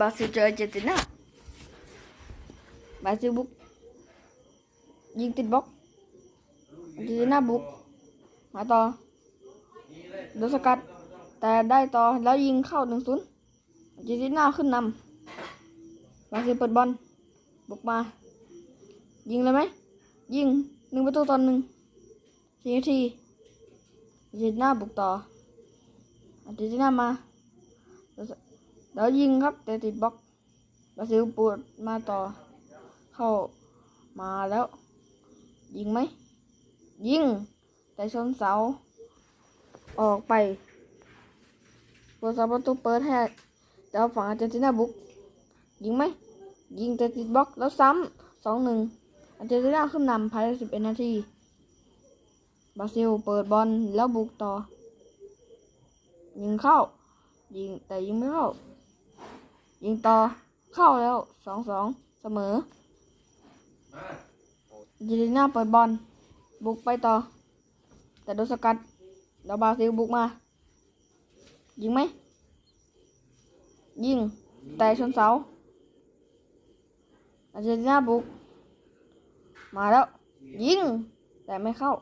บราซิลเจอเจตินาบราซิลบุกยิงติดบล็อกเจตินาบุกมาต่อโดนสกัด แต่ได้ต่อแล้วยิงเข้าหนึ่งศูนย์เจตินาขึ้นนำบราซิลเปิดบอลบุกมา ยิงเลยไหมยิงหนึ่งประตูต่อหนึ่งสี่นาทีเจตินาบุกต่อเจตินามา แล้วยิงครับ แต่ติดบล็อกบราซิลปวดมาต่อ เข้ามาแล้ว ยิงไหม ยิง แต่ชนเสา ออกไปตัวสาประตูเปิดให้เจ้าฝั่งอาร์เจนตินาบุก ยิงไหม ยิงแต่ติดบล็อกแล้วซ้ำสองหนึ่งอาร์เจนตินาขึ้นนำภายในสิบเอ็ดนาทีบราซิลเปิดบอลแล้วบุกต่อ ยิงเข้า ยิงแต่ยิงไม่เข้า ยิงต่อเข้าแล้วสองสองเสมออาร์เจนตินาเปิดบอลบุกไปต่อ แต่โดนสกัดแล้วบาซิลบุกมา ยิงไหม ยิง แต่ชนเสาอาร์เจนตินาบุก มาแล้ว ยิง แต่ไม่เข้า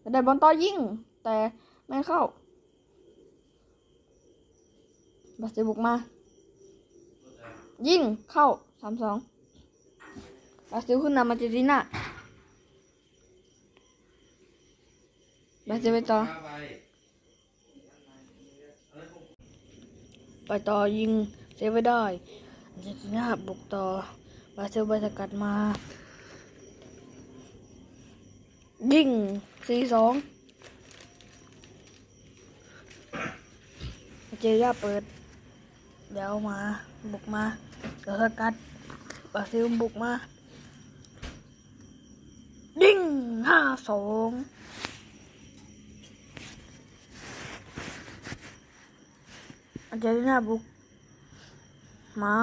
แต่ได้บอลต่อยิง แต่ไม่เข้าบาซิลบุกมา ยิงเข้าสามสองบราซิลขึ้นนำอาเจนตินาบราซิลไปต่อ ไปต่อยิงเซฟไว้ได้เจนตินาบุกต่อบราซิลไปสกัดมา ยิงสี่สองเจนตินาเปิดเดี๋ยวมา บุกมา เดี๋ยวสกัดบราซิลบุกมายิงห้าสองอาร์เจนตินาบุก มา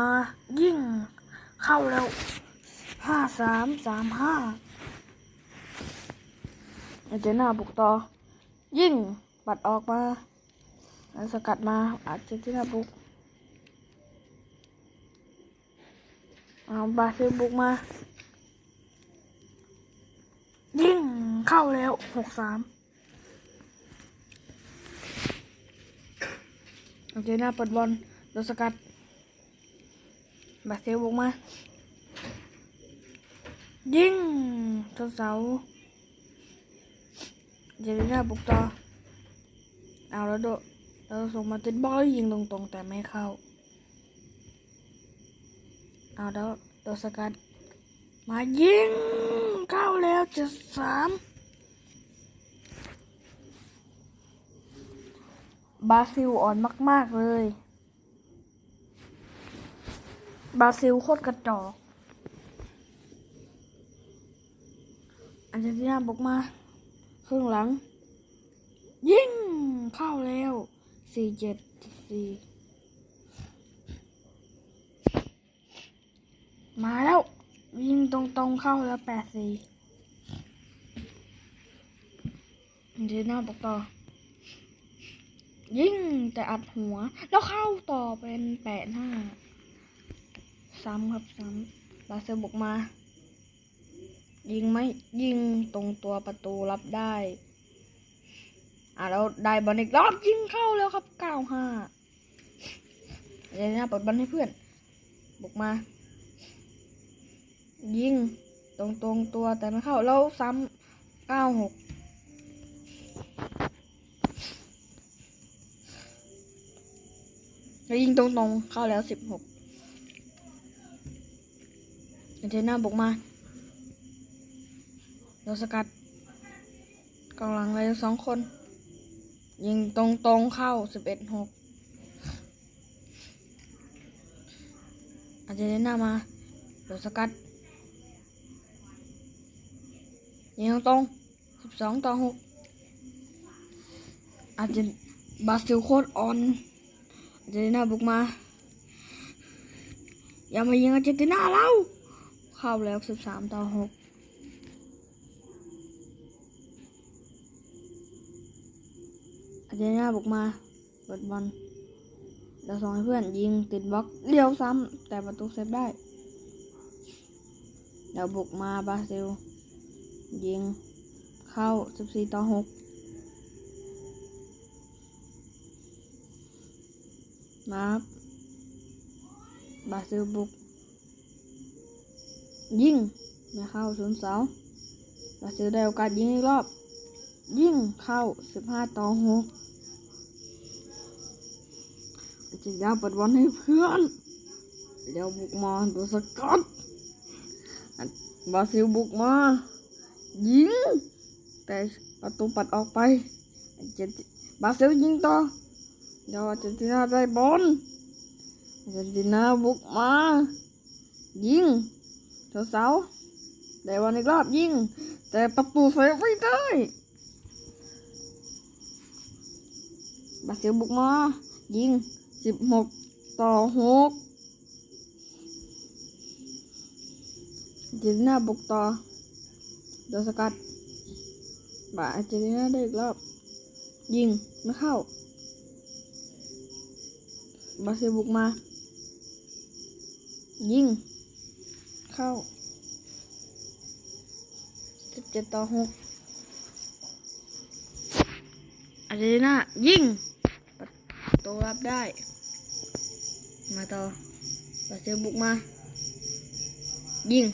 ยิ่งเข้าแล้วห้าสามสามห้าอาร์เจนตินาบุกต่อ ยิ่งปัดออกมาแล้วสกัดมาอาร์เจนตินาบุก เอาบาซิบุกมา ยิงเข้าแล้วหกสามโอเคหน้าเปิดบอลโดนสกัด บาซิลบุกมา ยิงชนเสาเจเนน่าบุกต่อ เอาแล้วโดดเราส่งมาติดบอลแล้วยิงตรงๆ แต่ไม่เข้า เอาแล้วโดสกัดมายิงเข้าแล้วจะสามบราซิลอ่อนมาก ๆ เลย บราซิลโคตรกระจอกอาร์เจนตินาบุกมา ครึ่งหลัง ยิงเข้าแล้วสี่เจ็ดสี่ มาแล้วยิงตรงๆเข้าแล้วแปดสี่เดน่าบอกต่อ ยิงแต่อัดหัว แล้วเข้าต่อเป็นแปดห้าซ้ำครับซ้ำบราซิลบุกมา ยิงไหมยิงตรงตัวประตูรับได้ อะแล้วได้บอลอีกรอบยิงเข้าแล้วครับเก้าห้าเดน่าเปิดบอลให้เพื่อนบุกมา ยิงตรงตรงตัวแต่ไม่เข้าแล้วซ้ำเก้าหกแล้วยิงตรงตรงเข้าแล้วสิบหกอาร์เจนตินาบุกมาโดนสกัดกองหลังเลยสองคน ยิงตรงตรงเข้าสิบเอ็ดหกอาร์เจนตินามาโดนสกัด ยิงตรงสิบสองต่อหกอาจจะบาซิลโคตรออนอาร์เจนตินาบุกมา อย่ามายิงอาร์เจนตินาเราเข้าแล้วสิบสามต่อหกอาร์เจนตินาบุกมาเปิดบอลเราส่งให้เพื่อนยิงติดบล็อกเลี้ยวซ้ำแต่ประตูเซฟได้เราบุกมาบราซิล ยิง เข้า 14 ต่อ 6 มาครับบราซิลบุก ยิง ไม่เข้าศูนย์เสาบราซิลได้โอกาสยิงอีกรอบ ยิง เข้า 15 ต่อ 6จะยาวเปิดบอลให้เพื่อนเดี๋ยวบุกมาดูสกัดบราซิลบุกมา ยิง แต่ประตูปัดออกไปเจนบราซิลยิงต่อเดี๋ยวอาร์เจนตินาได้บอลอาร์เจนตินาบุกมา ยิงเสาเสาได้บอลอีกรอบยิง แต่ประตูเซฟไม่ได้บราซิลบุกมา ยิงสิบหกต่อหกเจนตินาบุกต่อ โดนสกัดบาอาเจนตินาได้อีกรอบ ยิง ไม่เข้าบราซิบุกมา ยิง เข้า17ต่อ6อาเจนตินายิงประตูรับได้ มาต่อบราซิบุกมา ยิง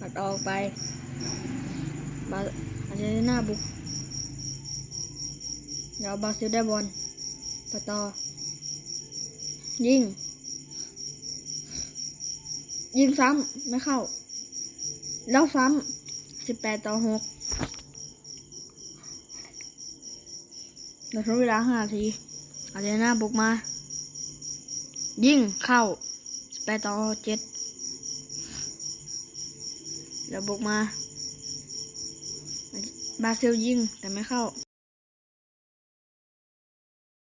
ปัดออกไป บาอาร์เจนตินาบุกเดี๋ยวบาซิลได้บอลต่อต่อ ยิง ยิงซ้ำไม่เข้า แล้วซ้ำสิบแปดต่อหกเราใช้เวลาห้านาทีอาร์เจนตินาบุกมา ยิงเข้าสิบแปดต่อเจ็ดแล้วบุกมา บราซิลยิงแต่ไม่เข้า